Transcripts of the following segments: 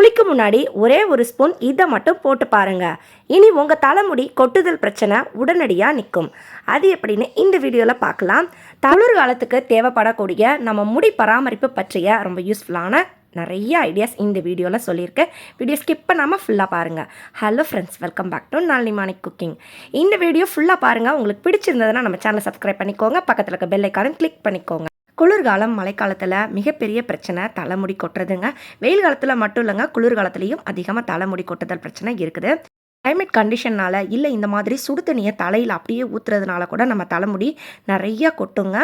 குளிக்க முன்னாடி ஒரே ஒரு ஸ்பூன் இதை மட்டும் போட்டு பாருங்க. இனி உங்கள் தலைமுடி கொட்டுதல் பிரச்சனை உடனடியாக நிற்கும். அது எப்படின்னு இந்த வீடியோவில் பார்க்கலாம். தளர் காலத்துக்கு தேவைப்படக்கூடிய நம்ம முடி பராமரிப்பு பற்றிய ரொம்ப யூஸ்ஃபுல்லான நிறைய ஐடியாஸ் இந்த வீடியோவில் சொல்லியிருக்கேன் வீடியோ ஸ்கிப் பண்ணாமல் ஃபுல்லாக பாருங்கள் hello friends welcome back to Nalini morning cooking இந்த வீடியோ ஃபுல்லாக பாருங்கள் உங்களுக்கு பிடிச்சிருந்ததுன்னா நம்ம சேனலை சப்ஸ்கிரைப் பண்ணிக்கோங்க. பக்கத்தில் இருக்க பெல் ஐக்கானும் கிளிக் பண்ணிக்கோங்க. குளிர்காலம் மழைக்காலத்தில் மிகப்பெரிய பிரச்சனை தலைமுடி கொட்டுறதுங்க. வெயில் காலத்தில் மட்டும் இல்லைங்க குளிர்காலத்துலேயும் அதிகமாக தலைமுடி கொட்டுதல் பிரச்சனை இருக்குது. கிளைமேட் கண்டிஷனால் இல்லை இந்த மாதிரி சுடு தண்ணியை தலையில் அப்படியே ஊற்றுறதுனால கூட நம்ம தலைமுடி நிறையா கொட்டுங்க.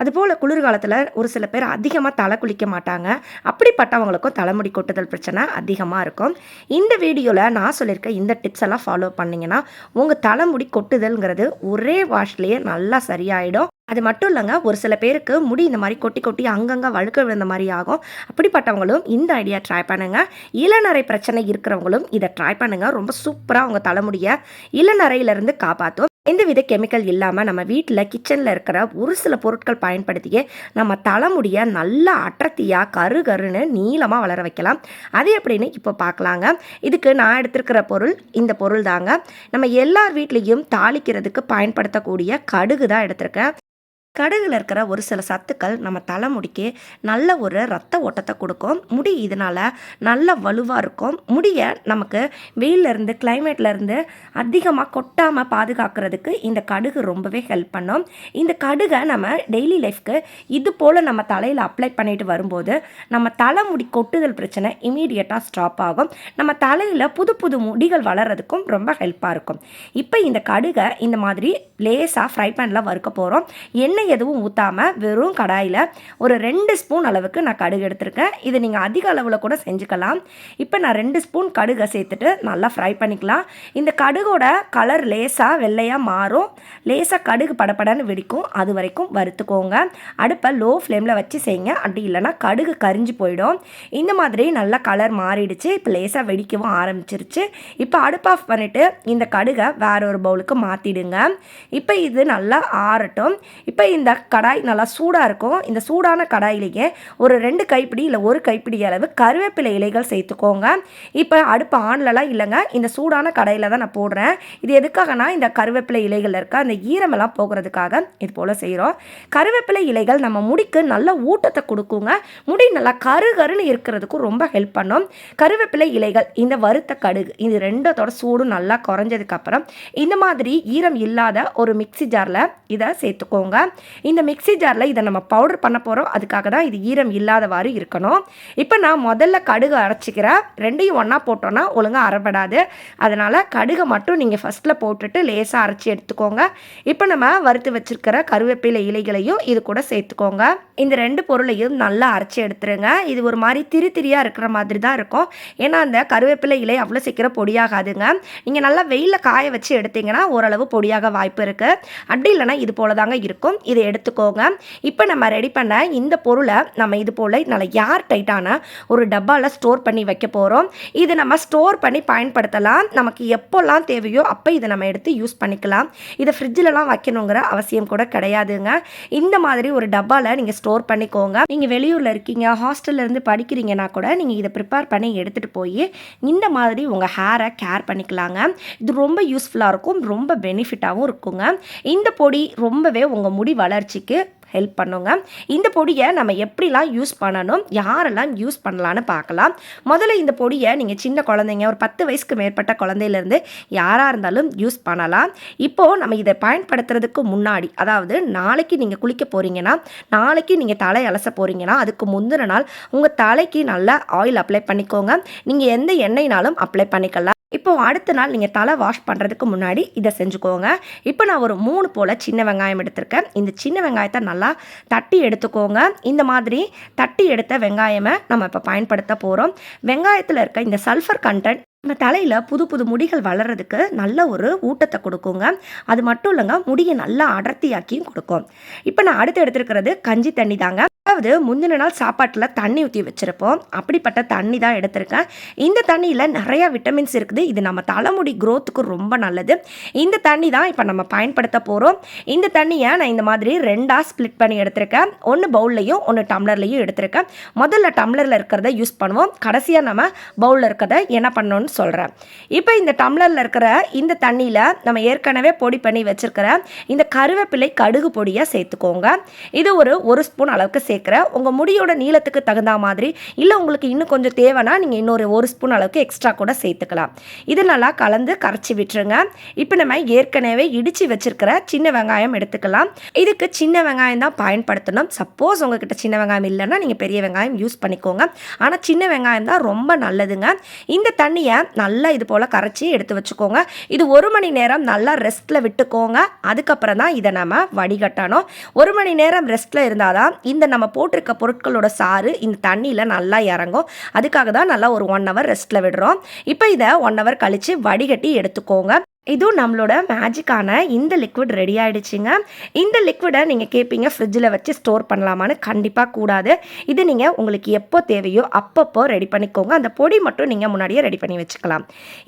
அதுபோல் குளிர்காலத்தில் ஒரு சில பேர் அதிகமாக தலை குளிக்க மாட்டாங்க. அப்படிப்பட்டவங்களுக்கும் தலைமுடி கொட்டுதல் பிரச்சனை அதிகமாக இருக்கும். இந்த வீடியோவில் நான் சொல்லியிருக்க இந்த டிப்ஸ் எல்லாம் ஃபாலோ பண்ணிங்கன்னா உங்கள் தலைமுடி கொட்டுதல்ங்கிறது ஒரே வாஷ்லேயே நல்லா சரியாயிடும். அது மட்டும் இல்லைங்க ஒரு சில பேருக்கு முடி இந்த மாதிரி கொட்டி கொட்டி அங்கங்கே வழுக்க விழுந்த மாதிரி ஆகும். அப்படிப்பட்டவங்களும் இந்த ஐடியா ட்ரை பண்ணுங்கள் இளநரை பிரச்சனை இருக்கிறவங்களும் இதை ட்ரை பண்ணுங்கள் ரொம்ப சூப்பராக உங்கள் தலைமுடியை இளநரையிலேருந்து காப்பாற்றும் எந்தவித கெமிக்கல் இல்லாமல் நம்ம வீட்டில் கிச்சனில் இருக்கிற ஒரு சில பொருட்கள் பயன்படுத்தியே நம்ம தலைமுடியை நல்லா அடர்த்தியாக கரு கருன்னு நீளமாக வளர வைக்கலாம். அது எப்படின்னு இப்போ பார்க்கலாங்க. இதுக்கு நான் எடுத்திருக்கிற பொருள் இந்த பொருள் தாங்க. நம்ம எல்லார் வீட்லேயும் தாளிக்கிறதுக்கு பயன்படுத்தக்கூடிய கடுகு தான் எடுத்திருக்கேன். கடுகில் இருக்கிற ஒரு சில சத்துக்கள் நம்ம தலைமுடிக்கு நல்ல ஒரு ரத்த ஓட்டத்தை கொடுக்கும். முடி இதனால் நல்ல வலுவாக இருக்கும். முடியை நமக்கு வெயிலிருந்து கிளைமேட்லேருந்து அதிகமாக கொட்டாமல் பாதுகாக்கிறதுக்கு இந்த கடுகு ரொம்பவே ஹெல்ப் பண்ணும். இந்த கடுகை நம்ம டெய்லி லைஃப்க்கு இது போல் நம்ம தலையில் அப்ளை பண்ணிட்டு வரும்போது நம்ம தலைமுடி கொட்டுதல் பிரச்சனை இமீடியட்டாக ஸ்டாப் ஆகும். நம்ம தலையில் புது புது முடிகள் வளர்கிறதுக்கும் ரொம்ப ஹெல்ப்பாக இருக்கும். இப்போ இந்த கடுகை இந்த மாதிரி லேசாக ஃப்ரை பேனில் வறுக்க போகிறோம் எண்ணெய் எதுவும் ஊற்றாமல் வெறும் கடாயில் ஒரு ரெண்டு ஸ்பூன் அளவுக்கு நான் கடுகு எடுத்திருக்கேன். இது நீங்கள் அதிக அளவில் கூட செஞ்சுக்கலாம். இப்போ நான் ரெண்டு ஸ்பூன் கடுகை சேர்த்துட்டு நல்லா ஃப்ரை பண்ணிக்கலாம். இந்த கடுகோட கலர் லேசாக வெள்ளையாக மாறும். லேசாக கடுகு படப்படன்னு வெடிக்கும். அது வரைக்கும் வறுத்துக்கோங்க. அடுப்பை லோ ஃப்ளேமில் வச்சு செய்யுங்க. அப்படி இல்லைன்னா கடுகு கரிஞ்சு போயிடும். இந்த மாதிரி நல்லா கலர் மாறிடுச்சு. இப்போ லேசாக வெடிக்கவும் ஆரம்பிச்சிருச்சு. இப்போ அடுப்பு ஆஃப் பண்ணிவிட்டு இந்த கடுகை வேற ஒரு பவுலுக்கு மாற்றிடுங்க இப்போ இது நல்லா ஆறட்டும். இப்போ இந்த கடாய் நல்லா சூடாக இருக்கும். இந்த சூடான கடாயிலேயே ஒரு ரெண்டு கைப்பிடி இல்லை ஒரு கைப்பிடி அளவு கருவேப்பிலை இலைகள் சேர்த்துக்கோங்க. இப்போ அடுப்பு ஆன்லலாம் இல்லைங்க. இந்த சூடான கடாயில் தான் நான் போடுறேன். இது எதுக்காகனா இந்த கருவேப்பிலை இலைகள் இருக்க அந்த ஈரமெல்லாம் போகிறதுக்காக இது போல் செய்கிறோம் கருவேப்பிலை இலைகள் நம்ம முடிக்கு நல்ல ஊட்டத்தை கொடுக்குங்க. முடி நல்லா கரு கருன்னு இருக்கிறதுக்கும் ரொம்ப ஹெல்ப் பண்ணும். கருவேப்பிலை இலைகள் இந்த வறுத்த கடுகு இது ரெண்டத்தோட சூடும் நல்லா குறைஞ்சதுக்கப்புறம் இந்த மாதிரி ஈரம் இல்லாத ஒரு மிக்சி ஜாரில் இதை சேர்த்துக்கோங்க. இந்த மிக்சி ஜாரில் இதை நம்ம பவுடர் பண்ண போகிறோம் அதுக்காக தான் இது ஈரம் இல்லாதவாறு இருக்கணும். இப்போ நான் முதல்ல கடுகு அரைச்சிக்கிறேன் ரெண்டையும் ஒன்றா போட்டோன்னா ஒழுங்காக அரைப்படாது. அதனால் கடுகை மட்டும் நீங்கள் ஃபஸ்ட்டில் போட்டுட்டு லேசாக அரைச்சி எடுத்துக்கோங்க. இப்போ நம்ம வறுத்து வச்சுருக்கிற கருவேப்பிலை இலைகளையும் இது கூட சேர்த்துக்கோங்க. இந்த ரெண்டு பொருளையும் நல்லா அரைச்சி எடுத்துருங்க. இது ஒரு மாதிரி திரி திரியாக இருக்கிற மாதிரி தான் இருக்கும். ஏன்னா அந்த கருவேப்பிலை இலை அவ்வளோ சீக்கிரம் பொடியாகாதுங்க. நீங்கள் நல்லா வெயிலில் காய வச்சு எடுத்தீங்கன்னா ஓரளவு பொடியாக வாய்ப்பு இருக்குது அப்படி இல்லைன்னா இது போல தாங்க இருக்கும். இதை எடுத்துக்கோங்க. இப்போ நம்ம ரெடி பண்ண இந்த பொருளை நம்ம இது போல் நல்லா ஏர் டைட்டான ஒரு டப்பாவில் ஸ்டோர் பண்ணி வைக்க போகிறோம் இது நம்ம ஸ்டோர் பண்ணி பயன்படுத்தலாம். நமக்கு எப்போல்லாம் தேவையோ அப்போ இதை நம்ம எடுத்து யூஸ் பண்ணிக்கலாம். இதை ஃப்ரிட்ஜிலலாம் வைக்கணுங்கிற அவசியம் கூட கிடையாதுங்க. இந்த மாதிரி ஒரு டப்பாவில் நீங்கள் ஸ்டோர் பண்ணிக்கோங்க. நீங்கள் வெளியூரில் இருக்கீங்க ஹாஸ்டல்லேருந்து படிக்கிறீங்கன்னா கூட நீங்கள் இதை ப்ரிப்பேர் பண்ணி எடுத்துகிட்டு போய் இந்த மாதிரி உங்கள் ஹேரை கேர் பண்ணிக்கலாங்க. இது ரொம்ப யூஸ்ஃபுல்லாக இருக்கும். ரொம்ப பெனிஃபிட்டாகவும் இருக்குங்க. இந்த பொடி ரொம்பவே உங்கள் முடி வளர்ச்சிக்கு ஹெல்ப் பண்ணுங்க. இந்த பொடியை நம்ம எப்படிலாம் யூஸ் பண்ணணும் யாரெல்லாம் யூஸ் பண்ணலான்னு பார்க்கலாம். முதல்ல இந்த பொடியை நீங்கள் சின்ன குழந்தைங்க ஒரு பத்து வயசுக்கு மேற்பட்ட குழந்தையிலேருந்து யாராக இருந்தாலும் யூஸ் பண்ணலாம். இப்போது நம்ம இதை பயன்படுத்துறதுக்கு முன்னாடி அதாவது நாளைக்கு நீங்கள் குளிக்க போகிறீங்கன்னா நாளைக்கு நீங்கள் தலை அலச போகிறீங்கன்னா அதுக்கு முந்தின நாள் உங்கள் தலைக்கு நல்லா ஆயில் அப்ளை பண்ணிக்கோங்க. நீங்கள் எந்த எண்ணெய்னாலும் அப்ளை பண்ணிக்கலாம். இப்போது அடுத்த நாள் நீங்கள் தலை வாஷ் பண்ணுறதுக்கு முன்னாடி இதை செஞ்சுக்கோங்க. இப்போ நான் ஒரு மூணு போல் சின்ன வெங்காயம் எடுத்திருக்கேன். இந்த சின்ன வெங்காயத்தை நல்லா தட்டி எடுத்துக்கோங்க. இந்த மாதிரி தட்டி எடுத்த வெங்காயமை நம்ம இப்போ பயன்படுத்த போகிறோம் வெங்காயத்தில் இருக்க இந்த சல்ஃபர் கண்டென்ட் நம்ம தலையில் புது புது முடிகள் வளர்கிறதுக்கு நல்ல ஒரு ஊட்டத்தை கொடுக்குங்க. அது மட்டும் இல்லைங்க முடியை நல்லா அடர்த்தியாக்கியும் கொடுக்கும். இப்போ நான் அடுத்து எடுத்துருக்கிறது கஞ்சி தண்ணி தாங்க. அதாவது முந்தின நாள் சாப்பாட்டில் தண்ணி ஊற்றி வச்சுருப்போம். அப்படிப்பட்ட தண்ணி தான் எடுத்திருக்கேன். இந்த தண்ணியில் நிறையா விட்டமின்ஸ் இருக்குது. இது நம்ம தலைமுடி க்ரோத்துக்கு ரொம்ப நல்லது. இந்த தண்ணி தான் இப்போ நம்ம பயன்படுத்த போகிறோம் இந்த தண்ணியை நான் இந்த மாதிரி ரெண்டாக ஸ்ப்ளிட் பண்ணி எடுத்திருக்கேன். ஒன்று பவுல்லையும் ஒன்று டம்ளர்லையும் எடுத்திருக்கேன். முதல்ல டம்ளரில் இருக்கிறத யூஸ் பண்ணுவோம். கடைசியாக நம்ம பவுலில் இருக்கிறத என்ன பண்ணணும்னு சொல்கிறேன் இப்போ இந்த டம்ளரில் இருக்கிற இந்த தண்ணியில் நம்ம ஏற்கனவே பொடி பண்ணி வச்சுருக்கிற இந்த கருவேப்பிலை கடுகு பொடியை சேர்த்துக்கோங்க. இது ஒரு ஒரு ஸ்பூன் அளவுக்கு சேர்க்குறேன் உங்கள் முடியோட நீளத்துக்கு தகுந்த மாதிரி இல்லை உங்களுக்கு இன்னும் கொஞ்சம் தேவைன்னா நீங்கள் இன்னொரு ஒரு ஸ்பூன் அளவுக்கு எக்ஸ்ட்ரா கூட சேர்த்துக்கலாம். இது நல்லா கலந்து கரைச்சி விட்டுருங்க. இப்போ நம்ம ஏற்கனவே இடித்து வச்சிருக்கிற சின்ன வெங்காயம் எடுத்துக்கலாம். இதுக்கு சின்ன வெங்காயம் தான் பயன்படுத்தணும். சப்போஸ் உங்ககிட்ட சின்ன வெங்காயம் இல்லைன்னா நீங்கள் பெரிய வெங்காயம் யூஸ் பண்ணிக்கோங்க. ஆனால் சின்ன வெங்காயம் தான் ரொம்ப நல்லதுங்க. இந்த தண்ணியை நல்லா இது போல் கரைச்சி எடுத்து வச்சுக்கோங்க. இது ஒரு மணி நேரம் நல்லா ரெஸ்ட்டில் விட்டுக்கோங்க. அதுக்கப்புறம் தான் இதை நம்ம வடிகட்டணும். ஒரு மணி நேரம் ரெஸ்ட்டில் இருந்தால் தான் இந்த நம்ம போட்டிருக்க பொருட்களோட சாறு இந்த தண்ணியில் நல்லா இறங்கும். அதுக்காக தான் நல்லா ஒரு ஒன் ஹவர் ரெஸ்ட்டில் விடுறோம். இப்போ இதை ஒன் ஹவர் கழித்து வடிகட்டி எடுத்துக்கோங்க. இதுவும் நம்மளோட மேஜிக்கான இந்த லிக்விட் ரெடி ஆகிடுச்சிங்க இந்த லிக்விடை நீங்கள் கேட்பீங்க ஃப்ரிட்ஜில் வச்சு ஸ்டோர் பண்ணலாமான்னு கண்டிப்பாக கூடாது. இது நீங்கள் உங்களுக்கு எப்போ தேவையோ அப்பப்போ ரெடி பண்ணிக்கோங்க. அந்த பொடி மட்டும் நீங்கள் முன்னாடியே ரெடி பண்ணி வச்சுக்கலாம்.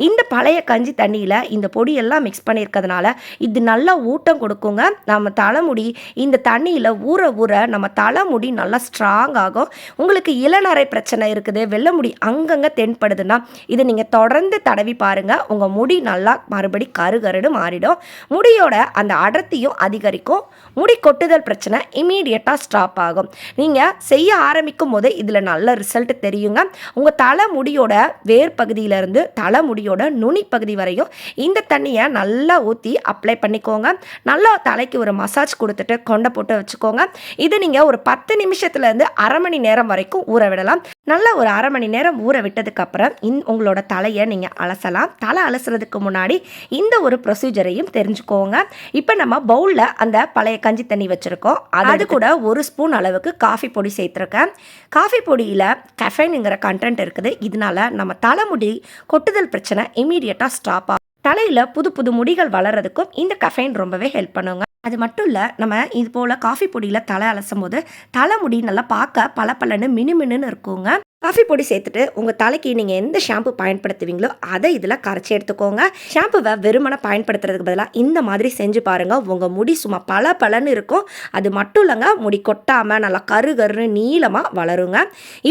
இந்த பழைய கஞ்சி தண்ணியில் இந்த பொடியெல்லாம் மிக்ஸ் பண்ணியிருக்கிறதுனால இது நல்லா ஊட்டம் கொடுக்குங்க. நம்ம தலைமுடி இந்த தண்ணியில் ஊற ஊற நம்ம தலைமுடி நல்லா ஸ்ட்ராங் ஆகும். உங்களுக்கு இளநரை பிரச்சனை இருக்குது வெள்ளை முடி அங்கங்கே தென்படுதுன்னா இதை நீங்கள் தொடர்ந்து தடவி பாருங்கள் உங்கள் முடி நல்லா மறுபடி கருகருன்னு மாறிடும். முடியோட அந்த அடர்த்தியும் அதிகரிக்கும். முடி கொட்டுதல் பிரச்சனை இமீடியட்டாக ஸ்டாப் ஆகும். நீங்கள் செய்ய ஆரம்பிக்கும் போது இதில் நல்ல ரிசல்ட் தெரியுங்க. உங்கள் தலை முடியோட வேர் பகுதியிலேருந்து தலை முடியோட நுனி பகுதி வரையும் இந்த தண்ணியை நல்லா ஊற்றி அப்ளை பண்ணிக்கோங்க. நல்லா தலைக்கு ஒரு மசாஜ் கொடுத்துட்டு கொண்டை போட்டு வச்சுக்கோங்க. இது நீங்கள் ஒரு பத்து நிமிஷத்துலேருந்து அரை மணி நேரம் வரைக்கும் ஊற விடலாம். நல்லா ஒரு அரை மணி நேரம் ஊற விட்டதுக்கப்புறம் இன் உங்களோட தலையை நீங்கள் அலசலாம். தலை அலசுறதுக்கு முன்னாடி இந்த ஒரு ப்ரொசீஜரையும் தெரிஞ்சுக்கோங்க. இப்போ நம்ம பவுலில் அந்த பழைய கஞ்சி தண்ணி வச்சுருக்கோம். அது கூட ஒரு ஸ்பூன் அளவுக்கு காஃபி பொடி சேர்த்துருக்கேன். காஃபி பொடியில் கெஃபைனுங்கிற கண்டென்ட் இருக்குது. இதனால நம்ம தலைமுடி கொட்டுதல் பிரச்சனை இமீடியட்டாக ஸ்டாப் ஆகும். தலையில் புது புது முடிகள் வளர்கிறதுக்கும் இந்த கஃபைன் ரொம்பவே ஹெல்ப் பண்ணுங்க. அது மட்டும் இல்லை நம்ம இது போல் காஃபி பொடியில் தலை அலசும் போது தலைமுடி நல்லா பார்க்க பளபளன்னு மினுமினுன்னு இருக்குங்க. காஃபி பொடி சேர்த்துட்டு உங்கள் தலைக்கு நீங்கள் எந்த ஷாம்பு பயன்படுத்துவீங்களோ அதை இதில் கரைச்சி எடுத்துக்கோங்க. ஷாம்புவை வெறுமனை பயன்படுத்துறதுக்கு பதிலாக இந்த மாதிரி செஞ்சு பாருங்கள் உங்கள் முடி சும்மா பல பலன்னு இருக்கும். அது மட்டும் இல்லைங்க முடி கொட்டாமல் நல்லா கரு கருன்னு நீளமாக வளருங்க.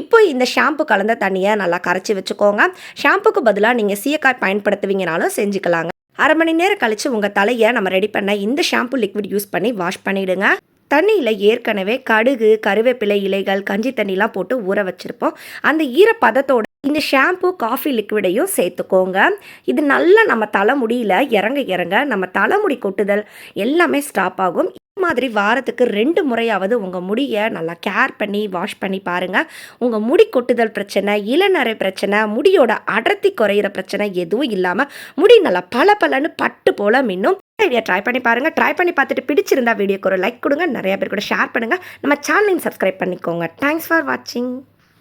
இப்போ இந்த ஷாம்பு கலந்த தண்ணியை நல்லா கரைச்சி வச்சுக்கோங்க. ஷாம்புக்கு பதிலாக நீங்கள் சீயக்காய் பயன்படுத்துவீங்கனாலும் செஞ்சுக்கலாங்க. அரை மணி நேரம் கழித்து உங்கள் தலையை நம்ம ரெடி பண்ண இந்த ஷாம்பு லிக்விட் யூஸ் பண்ணி வாஷ் பண்ணிவிடுங்க தண்ணியில் ஏற்கனவே கடுகு கருவேப்பிலை இலைகள் கஞ்சி தண்ணிலாம் போட்டு ஊற வச்சுருப்போம். அந்த ஈரப்பதத்தோட இந்த ஷாம்பு காஃபி லிக்விடையும் சேர்த்துக்கோங்க. இது நல்லா நம்ம தலைமுடியில் இறங்க இறங்க நம்ம தலைமுடி கொட்டுதல் எல்லாமே ஸ்டாப் ஆகும். இது மாதிரி வாரத்துக்கு ரெண்டு முறையாவது உங்கள் முடியை நல்லா கேர் பண்ணி வாஷ் பண்ணி பாருங்கள் உங்கள் முடி கொட்டுதல் பிரச்சனை இளநரை பிரச்சனை முடியோட அடர்த்தி குறையிற பிரச்சனை எதுவும் இல்லாமல் முடி நல்லா பல பலன்னு பட்டு போல மின்னும். ஐடியா ட்ரை பண்ணி பாருங்கள் ட்ரை பண்ணி பார்த்துட்டு பிடிச்சிருந்தா வீடியோக்கு ஒரு லைக் கொடுங்க. நிறைய பேர் கூட ஷேர் பண்ணுங்கள் நம்ம சேனலையும் சப்ஸ்கிரைப் பண்ணிக்கோங்க. தேங்க்ஸ் ஃபார் வாட்சிங்